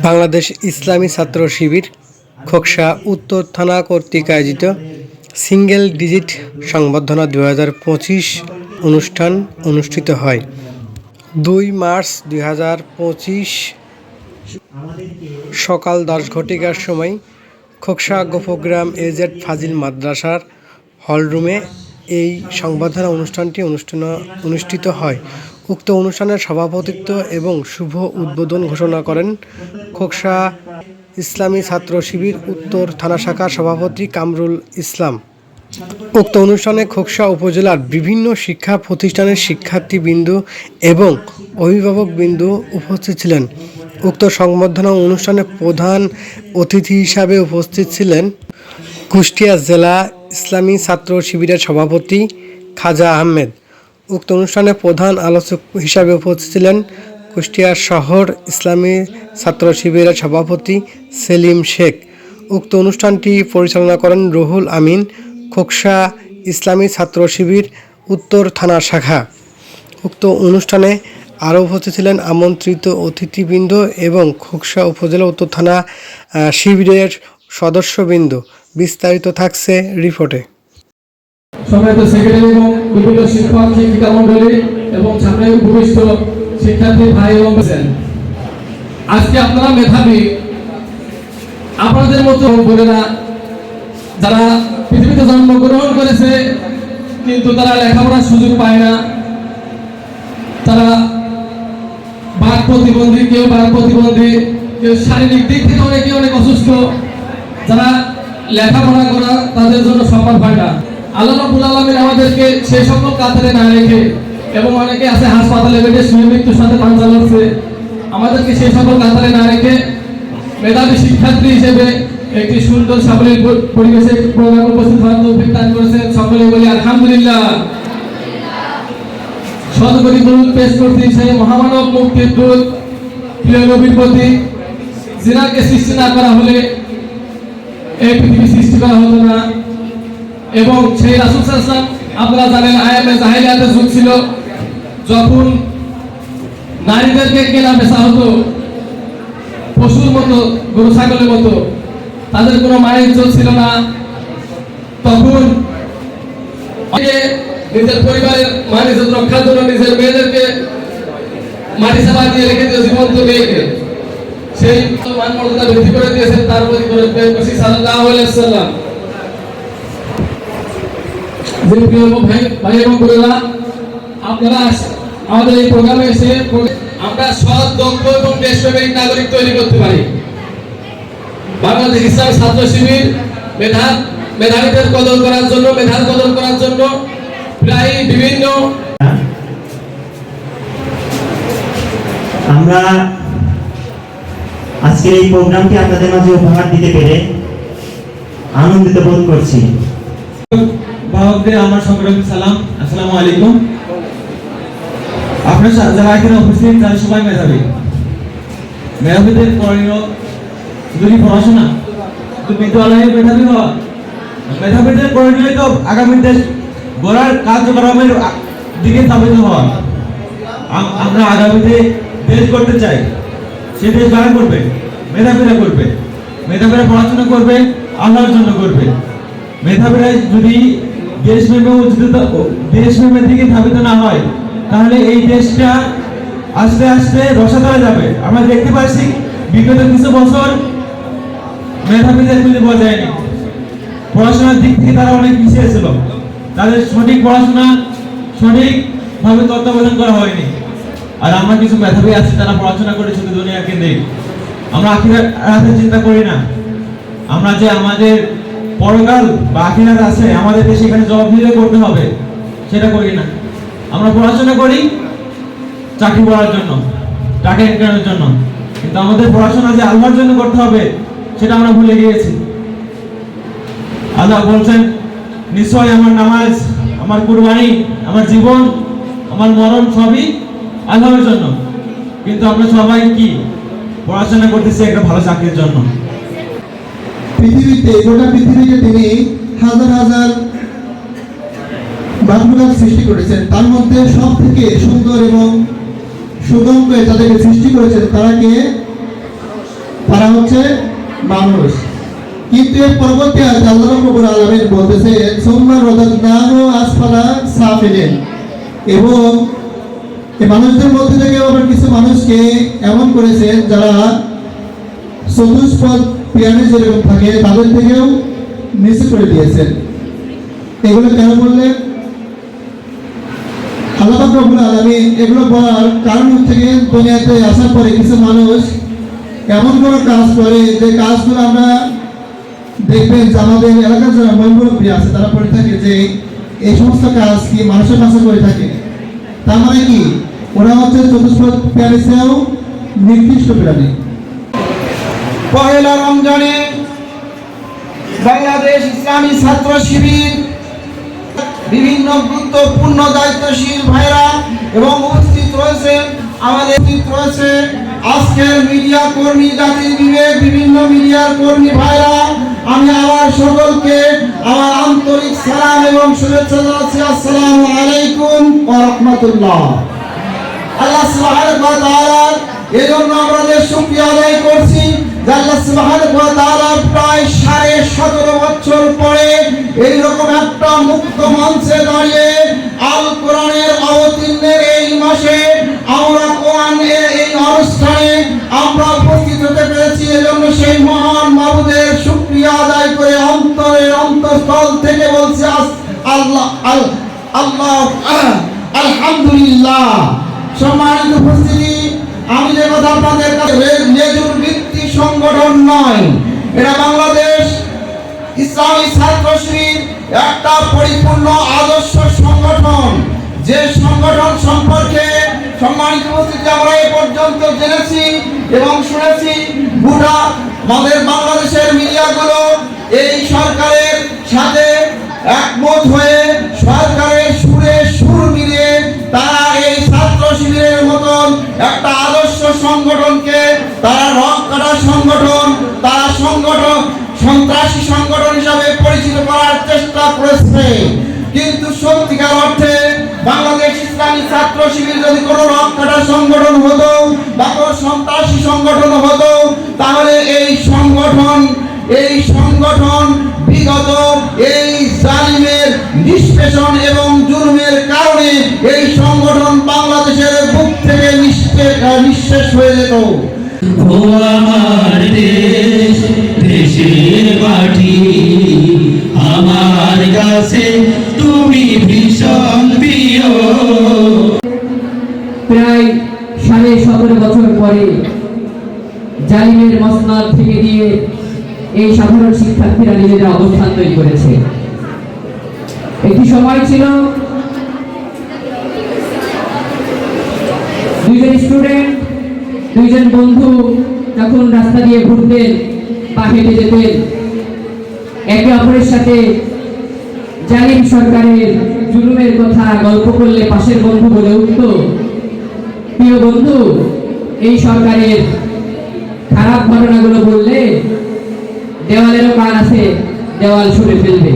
বাংলাদেশ ইসলামী ছাত্র শিবির, খোকসা উত্তর থানা কর্তৃক আয়োজিত সিঙ্গেল ডিজিট সংবর্ধনা দু হাজার পঁচিশ অনুষ্ঠান অনুষ্ঠিত হয়। দুই মার্চ দুই হাজার পঁচিশ সকাল দশ ঘটিকার সময় খোকসা গোপগ্রাম এজেড ফাজিল মাদ্রাসার হলরুমে এই সংবর্ধনা অনুষ্ঠানটি অনুষ্ঠান, অনুষ্ঠিত হয়। উক্ত অনুষ্ঠানের সভাপতিত্ব এবং শুভ উদ্বোধন ঘোষণা করেন খোকসা ইসলামী ছাত্র শিবির উত্তর থানা শাখার সভাপতি কামরুল ইসলাম। উক্ত অনুষ্ঠানে খোকসা উপজেলার বিভিন্ন শিক্ষা প্রতিষ্ঠানের শিক্ষার্থীবৃন্দু এবং অভিভাবকবৃন্দু উপস্থিত ছিলেন। উক্ত সংবর্ধনা অনুষ্ঠানে প্রধান অতিথি হিসাবে উপস্থিত ছিলেন কুষ্টিয়া জেলা ইসলামী ছাত্র শিবিরের সভাপতি খাজা আহমেদ। উক্ত অনুষ্ঠানে প্রধান আলোচক হিসাবে উপস্থিত ছিলেন কুষ্টিয়া শহর ইসলামী ছাত্র শিবিরের সভাপতি সেলিম শেখ। উক্ত অনুষ্ঠানটি পরিচালনা করেন রুহুল আমিন, খোকসা ইসলামী ছাত্র শিবির, উত্তর থানা শাখা। উক্ত অনুষ্ঠানে আরও উপস্থিত ছিলেন আমন্ত্রিত অতিথিবৃন্দ এবং খোকসা উপজেলা উত্তর থানা শিবিরের সদস্যবৃন্দ। বিস্তারিত থাকছে রিপোর্টে। সম্মানিত সেক্রেটারি এবং বিভিন্ন শিক্ষক শিক্ষিকা মন্ডলী এবং সামনে উপবিষ্ট শিক্ষার্থী, ভাই এবং। আজকে আপনারা মেধাবী, আপনাদের মতো বোনেরা যারা পৃথিবীতে জন্মগ্রহণ করেছে, কিন্তু তারা লেখাপড়ার সুযোগ পায় না, তারা বাক প্রতিবন্ধী, কেউ বাক প্রতিবন্ধী, কেউ শারীরিক দিক থেকে অনেকে অনেক অসুস্থ, যারা লেখাপড়া করা তাদের জন্য সম্ভব হয় না আল্লাহ রাব্বুল আলামিন আমাদেরকে সেই সকল কাতারে না রেখে এবং অনেকে আছে হাসপাতালে বেডে শুয়ে মৃত্যুর সাথে পাঞ্জা লড়ছে আমাদেরকে সেই সকল কাতারে না রেখে মেধাবী শিক্ষার্থী হিসেবে একটি সুন্দর সাবলীল পরিবেশে প্রোগ্রাম উপস্থিত হওয়ার তৌফিক দান করেছেন। সকলে বলি আলহামদুলিল্লাহ। সদগরি দরুদ পেশ করতে সেই মহামানব মুক্তির দূত, প্রিয় নবীর প্রতি। জিনাকে সৃষ্টি না করা হলে এই পৃথিবী সৃষ্টি করা হতো না। এবং সেই রাসুল সাল্লাম আপনারা জানেন আয়ামে জাহিলিয়াতের যুগ ছিল, যখন নারীদেরকে কেনা বেচা হতো, পশুর মতো, গরু, ছাগলের মতো, তাদের কোনো মায়ের ইজ্জত ছিল না। তখন নিজের পরিবারের মান ইজ্জত রক্ষার জন্য নিজের মেয়েদেরকে মাটি চাপা দিয়ে রেখে দিয়েছে জীবন্ত মেয়েকে সেই মান মর্যাদা বৃদ্ধি করে দিয়েছেন, তার প্রতি করে বেশি সাল্লাল্লাহু আলাইহি সাল্লাম আমাদের এই আমরা দক্ষ এবং তৈরি করতে পারি। মেধাবীদের করার জন্য করার জন্য প্রায় বিভিন্ন আমরা আজকের এই প্রোগ্রামটি আপনাদের মাঝে উপহার দিতে পেরে আনন্দিত বোধ করছি। বাহকদের আমার সালাম, আসসালামু আলাইকুম। যারা এখানে উপস্থিত, তারা সবাই মেধাবী। মেধাবীদের করণীয় কি পড়াশোনা শুধু বিদ্যালয়ে মেধাবী হওয়া। মেধাবীদের করণীয় তো আগামী দেশ কার্যক্রমের দিকে হওয়া। আমরা আগামীতে দেশ করতে চাই। সে দেশ কারা করবে, মেধাবীরা করবে। মেধাবীরা পড়াশোনা করবে, আল্লাহর জন্য করবে। মেধাবীরা যদি দেশপ্রেমে উজ্জিত দেশপ্রেমের দিকে ধাবিত না হয়, তাহলে এই দেশটা আস্তে আস্তে রসাতলে যাবে। আমরা দেখতে পাচ্ছি, বিগত কিছু বছর মেধাবীদের খুঁজে পাওয়া যায়নি পড়াশোনার দিক থেকে তারা অনেক পিছিয়ে ছিল। তাদের সঠিক পড়াশোনা সঠিকভাবে তত্ত্বাবধান করা হয়নি। আর আমরা কিছু মেধাবী আছি, তারা পড়াশোনা করে শুধু দুনিয়াকে নেই। আমরা আখিরাত আখিরাতের চিন্তা করি না। আমরা যে আমাদের পরকাল বা আখিরাত আছে, আমাদেরকে সেখানে জবাবদিহি করতে হবে। সেটা করি না। আমরা পড়াশোনা করি চাকরি করার জন্য, টাকা ইনকামের জন্য। কিন্তু আমাদের পড়াশোনা যে আল্লাহর জন্য করতে হবে, সেটা আমরা ভুলে গিয়েছি। আল্লাহ বলছেন, নিশ্চয় আমার নামাজ, আমার কুরবানি, আমার জীবন, আমার মরণ সবই আল্লাহর জন্য। কিন্তু আমরা সবাই কি? পড়াশোনা করতেছি একটা ভালো চাকরির জন্য। পৃথিবীতে, গোটা পৃথিবীকে তিনি হাজার হাজার বাংলা সৃষ্টি করেছেন। তার মধ্যে সব থেকে সুন্দর এবং সুগম করে তাদেরকে সৃষ্টি করেছেন, তারা কে? তারা হচ্ছে মানুষ। কিন্তু এর পরবর্তী আয়াতে আল্লাহ রাব্বুল আলামিন বলতেছে, সুম্মা রাদাদনাহু আসফালা সাফিলিন। এবং এই মানুষদের মধ্যে থেকে আবার কিছু মানুষকে এমন করেছেন যারা চতুষ্পদ পিয়ানে যেরকম থাকে, তাদের থেকেও নিচে করে দিয়েছেন। এগুলো কেন বললেন এগুলো বলার কারণ গিয়ে দুনিয়াতে আসার পরে কিছু মানুষ এমন কোনো কাজ করে যে কাজগুলো আমরা দেখবেন যে আমাদের এলাকার যারা মহিমুরব্বী আছে, তারা করে থাকে যে এই সমস্ত কাজ কি মানুষের কাছে করে থাকে? তার মানে কি? ওরা হচ্ছে চতুষ্পদ প্যারিসেও নির্দিষ্ট প্রাণী পহেলা রমজানে বাংলাদেশ ইসলামী ছাত্র শিবির, বিভিন্ন গুরুত্বপূর্ণ দায়িত্বশীল ভাইরা এবং উপস্থিত রয়েছে, আমাদের উপস্থিত রয়েছে আজকের মিডিয়া কর্মী জাতির বিবেক, বিভিন্ন মিডিয়ার কর্মী ভাইরা। আমি আমার সকলকে আমার আন্তরিক সালাম এবং শুভেচ্ছা জানাচ্ছি। আসসালামু আলাইকুম ওয়া রাহমাতুল্লাহ। আল্লাহ সুবহানাহু ওয়া তাআলার এজন্য আমাদের শুকরিয়া আদায় করছি। আল্লাহ সুবহানাহু ওয়া প্রায় সাড়ে সতেরো বছর পরে এইরকম একটা মুক্ত মঞ্চে দাঁড়িয়ে আল কোরআনের অবতীর্ণের এই মাসে আমরা কোরআনের এই অনুষ্ঠানে আমরা উপস্থিত হতে পেরেছি। এজন্য সেই মহান মাবুদের শুকরিয়া করে অন্তরের অন্তঃস্থল থেকে বলছি আল্লাহ, আল, আল্লাহ, আলহামদুলিল্লাহ। সম্মানিত উপস্থিতি, আমি যে কথা আপনাদের কাছে সংগঠন নয়। এটা বাংলাদেশ ইসলামী ছাত্র একটা পরিপূর্ণ আদর্শ সংগঠন। যে সংগঠন সম্পর্কে সম্মানিত উপস্থিতি আমরা এ পর্যন্ত জেনেছি এবং শুনেছি। গোটা আমাদের বাংলাদেশের মিডিয়াগুলো এই সরকারের সাথে একমত হয়ে করেছে। কিন্তু সত্যিকার অর্থে বাংলাদেশ ইসলামী ছাত্র শিবির যদি কোনো রক কাটা সংগঠন হতো বা কোনো সন্ত্রাসী সংগঠন হতো, তাহলে এই সংগঠন এই সংগঠন বিগত এই জালিমের নিষ্পেষণ এবং জুলুমের কারণে এই সংগঠন বাংলাদেশের বুক থেকে নিঃশে- নিঃশেষ হয়ে যেত। আমার দেশ, দেশের মাটি। আমার কাছে তুমি ভীষণ প্রিয়। প্রায় সাড়ে সতেরো বছর পরে জালিমের মসনাদ থেকে দিয়ে এই সাধারণ শিক্ষার্থীরা নিজেদের অবস্থান তৈরি করেছে। একটি সময় ছিল দুইজন স্টুডেন্ট, দুইজন বন্ধু যখন রাস্তা দিয়ে ঘুরতেন, পা হেঁটে যেতেন একে অপরের সাথে জালিম সরকারের জুলুমের কথা গল্প করলে পাশের বন্ধু বলে উঠত। প্রিয় বন্ধু, এই সরকারের খারাপ ঘটনাগুলো বললে দেওয়ালেরও কান আছে, দেওয়াল ছুটে ফেলবে।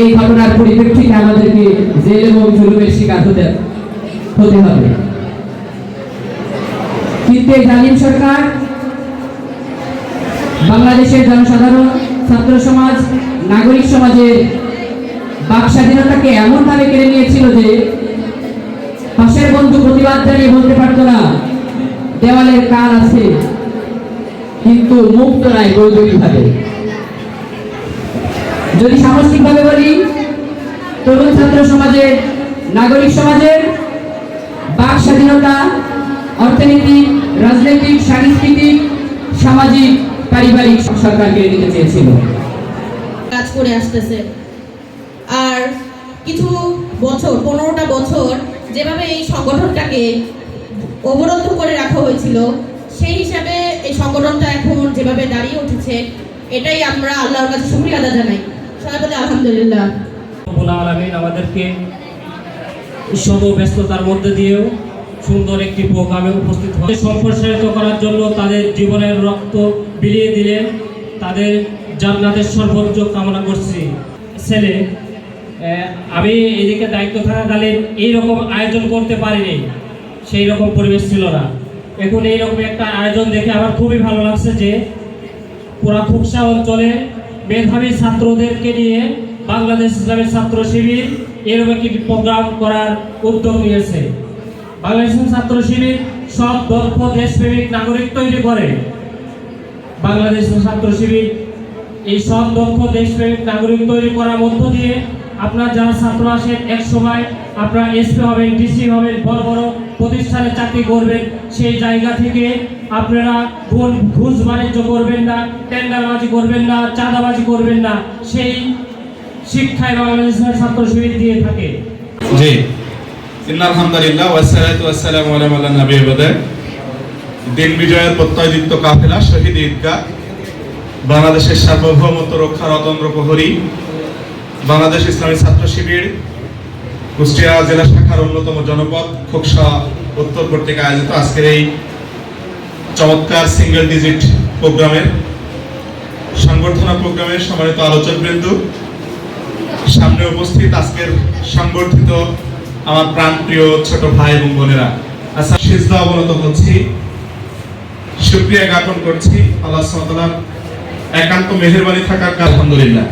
এই ঘটনার পরিপ্রেক্ষিতে আমাদেরকে জেল এবং জুলুমের শিকার হতে হতে হবে। কিন্তু জালিম সরকার বাংলাদেশের জনসাধারণ ছাত্র সমাজ, নাগরিক সমাজের বাক স্বাধীনতাকে এমনভাবে কেড়ে নিয়েছিল যে পাশের বন্ধু প্রতিবাদ জানিয়ে বলতে পারতো না, দেওয়ালের কান আছে, কিন্তু মুক্ত নাই বৈদ্যুতিকভাবে। যদি সামষ্টিকভাবে বলি, তরুণ ছাত্র সমাজের, নাগরিক সমাজের বাক স্বাধীনতা অর্থনৈতিক রাজনৈতিক, সাংস্কৃতিক, সামাজিক পারিবারিক সরকার কেড়ে নিতে চেয়েছিল। কাজ করে আসতেছে। আর কিছু বছর পনেরোটা বছর যেভাবে এই সংগঠনটাকে অবরুদ্ধ করে রাখা হয়েছিল সেই হিসাবে এই সংগঠনটা এখন যেভাবে দাঁড়িয়ে উঠেছে এটাই আমরা আল্লাহর কাছে শুক্রিয়া আদা জানাই। সবাই বলে আলহামদুলিল্লাহ। আলমিন আমাদেরকে শত ব্যস্ততার মধ্যে দিয়েও সুন্দর একটি প্রোগ্রামে উপস্থিত হয় সম্প্রসারিত করার জন্য তাদের জীবনের রক্ত বিলিয়ে দিলেন তাদের জান্নাতের সর্বোচ্চ কামনা করছি। ছেলে আমি এদিকে দায়িত্ব থাকাকালীন এইরকম আয়োজন করতে পারিনি। সেই রকম পরিবেশ ছিল না। এখন এইরকম একটা আয়োজন দেখে আমার খুবই ভালো লাগছে যে পুরা খুকসা অঞ্চলে মেধাবী ছাত্রদেরকে নিয়ে বাংলাদেশ ইসলামী ছাত্র শিবির এরকম একটি প্রোগ্রাম করার উদ্যোগ নিয়েছে। বাংলাদেশ ছাত্র শিবির সব দক্ষ দেশপ্রেমিক নাগরিক তৈরি করে। বাংলাদেশ ছাত্র শিবির এই সব দক্ষ দেশপ্রেমিক নাগরিক তৈরি করার মধ্য দিয়ে আপনার যারা ছাত্র আসেন এক সময় আপনারা এসপি হবেন ডিসি হবেন, বড় বড় প্রতিষ্ঠানে চাকরি করবেন, সেই জায়গা থেকে আপনারা কোন ঘুষ বাণিজ্য করবেন না, টেন্ডারবাজি করবেন না, চাঁদাবাজি করবেন না, সেই শিক্ষায় বাংলাদেশের ছাত্র শিবির দিয়ে থাকে। জি। আলহামদুলিল্লাহ ওয়াসসালাতু ওয়াসসালামু আলা নবী দিন বিজয়ের প্রত্যয়যুক্ত কাফেলা শহীদ ঈদগাহ, বাংলাদেশের সার্বভৌমত্ব রক্ষা রতন্দ্র প্রহরী, বাংলাদেশ ইসলামী ছাত্র শিবির, কুষ্টিয়া জেলা শাখার অন্যতম জনপদ, খোকসা, উত্তর কর্তৃক আয়োজিত আজকের এই চমৎকার সিঙ্গেল ডিজিট প্রোগ্রামের সংবর্ধনা প্রোগ্রামের সম্মানিত আলোচকবৃন্দ, সামনে উপস্থিত আজকের সংবর্ধিত আমার প্রাণপ্রিয় ছোট ভাই এবং বোনেরা। আচ্ছা সিজদা অবনত হচ্ছি। শুক্রিয়া জ্ঞাপন করছি। আল্লাহ সাল্লাম একান্ত মেহেরবানি থাকার আলহামদুলিল্লাহ।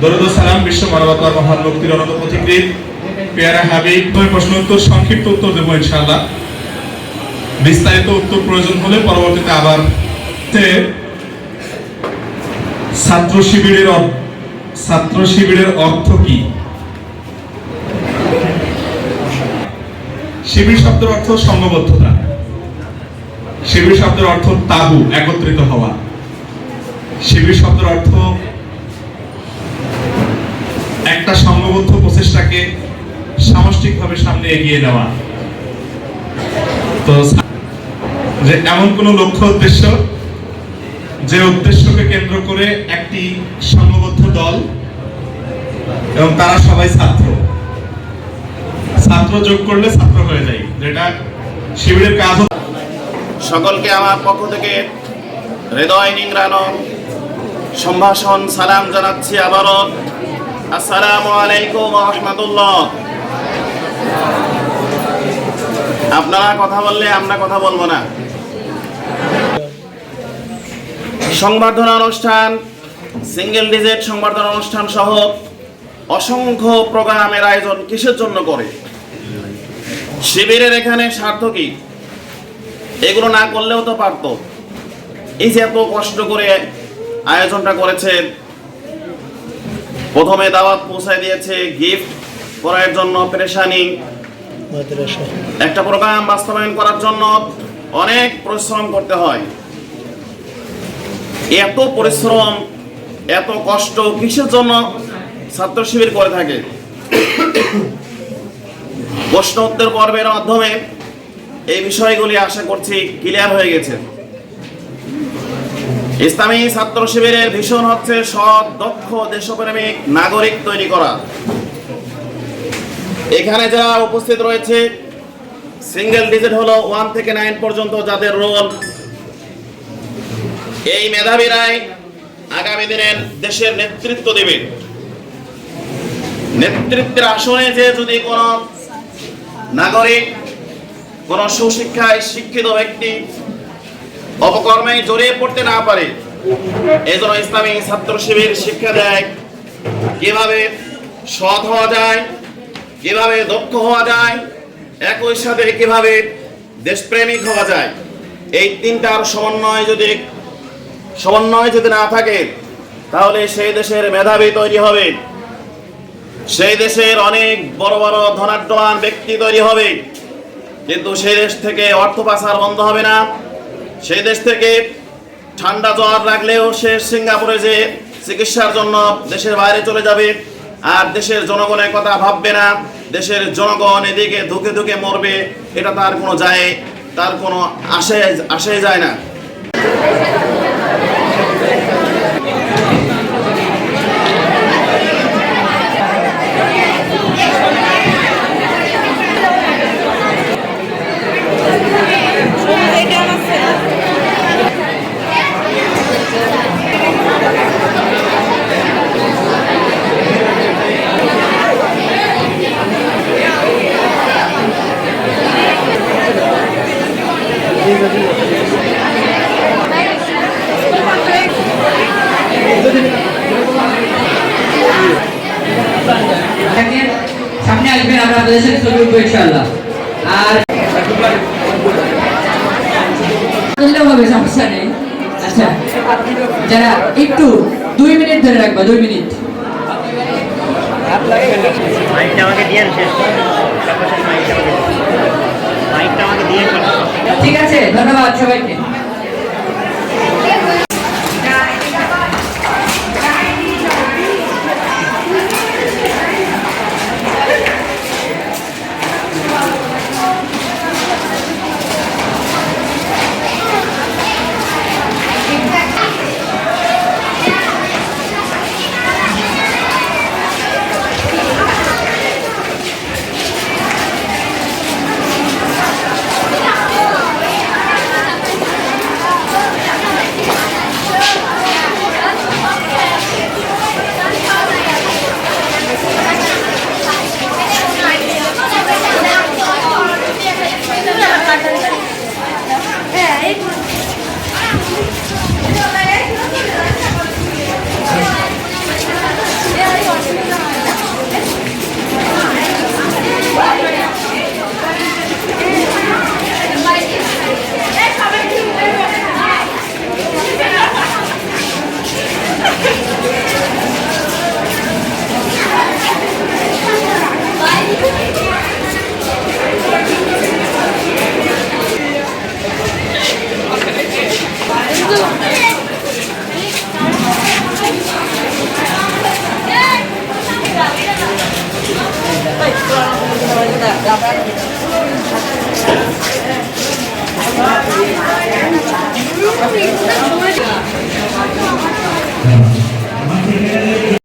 দরুদ সালাম বিশ্ব মানবতার মহান মুক্তির অনত পথিকৃত পেয়ারা হাবিব দুই প্রশ্ন উত্তর, সংক্ষিপ্ত উত্তর দেবো ইনশাআল্লাহ। বিস্তারিত উত্তর প্রয়োজন হলে পরবর্তীতে আবার ছাত্র শিবিরের ছাত্র শিবিরের অর্থ কি? শিবির শব্দের অর্থ সংঘবদ্ধতা শিবির শব্দের অর্থ তাবু, একত্রিত হওয়া। শিবির শব্দের অর্থ একটা সংঘবদ্ধ প্রচেষ্টাকে সামষ্টিকভাবে সামনে এগিয়ে নেওয়া। তো যে এমন কোন লক্ষ্য উদ্দেশ্য, যে উদ্দেশ্যকে কেন্দ্র করে একটি সংঘবদ্ধ দল এবং তারা সবাই ছাত্র। ছাত্র যোগ করলে ছাত্র হয়ে যায়, যেটা শিবিরের কাজ সকলকে আমার পক্ষ থেকে হৃদয় নিংড়ানো, সম্ভাষণ, সালাম জানাচ্ছি আবারও। আসসালামু আলাইকুম রহমতুল্লাহ। আপনারা কথা বললে আমরা কথা বলব না। সংবর্ধনা অনুষ্ঠান সিঙ্গেল ডিজিট সংবর্ধনা অনুষ্ঠান সহ অসংখ্য প্রোগ্রামের আয়োজন কিসের জন্য করে? শিবিরের এখানে স্বার্থ কি এগুলো না করলেও তো পারতো। এই যে এত কষ্ট করে আয়োজনটা করেছে, প্রথমে দাওয়াত পৌঁছায় দিয়েছে গিফট করার জন্য, পেরেশানি। একটা প্রোগ্রাম বাস্তবায়ন করার জন্য অনেক পরিশ্রম করতে হয়। এত পরিশ্রম, এত কষ্ট কিসের জন্য ছাত্র শিবির করে থাকে? প্রশ্ন উত্তর পর্বের মাধ্যমে এই বিষয়গুলি আশা করছি ক্লিয়ার হয়ে গেছে। ইসলামী ছাত্র শিবিরের ভীষণ হচ্ছে সৎ, দক্ষ, দেশপ্রেমিক নাগরিক তৈরি করা। এখানে যারা উপস্থিত রয়েছে সিঙ্গেল ডিজিট হলো ওয়ান থেকে নাইন পর্যন্ত যাদের রোল এই মেধাবীরাই আগামী দিনের দেশের নেতৃত্ব দেবে। নেতৃত্বের আসনে যে যদি কোনো নাগরিক কোন সুশিক্ষায় শিক্ষিত ব্যক্তি অপকর্মে জড়িয়ে পড়তে না পারে এই জন্য ইসলামী ছাত্র শিবির শিক্ষা দেয় কীভাবে সৎ হওয়া যায়, কীভাবে দক্ষ হওয়া যায়, একই সাথে কীভাবে দেশপ্রেমিক হওয়া যায়। এই তিনটার সমন্বয় যদি সমন্বয় যদি না থাকে, তাহলে সেই দেশের মেধাবী তৈরি হবে। সেই দেশের অনেক বড় বড় ধনাঢ্যবান ব্যক্তি তৈরি হবে। কিন্তু সেই দেশ থেকে অর্থ পাচার বন্ধ হবে না। সেই দেশ থেকে ঠান্ডা জ্বর লাগলেও সে সিঙ্গাপুরে যে চিকিৎসার জন্য দেশের বাইরে চলে যাবে, আর দেশের জনগণের কথা ভাববে না। দেশের জনগণ এদিকে ধুকে ধুকে মরবে, এটা তার কোনো যায়, তার কোনো আসে আসে যায় না। সামনে আসবেন আমরা আপনাদের সাথে ছবি উঠবো ইনশাল্লাহ আর হবে সমস্যা নেই আচ্ছা যারা একটু দুই মিনিট ধরে রাখবা দুই মিনিট আমাকে দিয়ে শেষ ঠিক আছে ধন্যবাদ সবাইকে।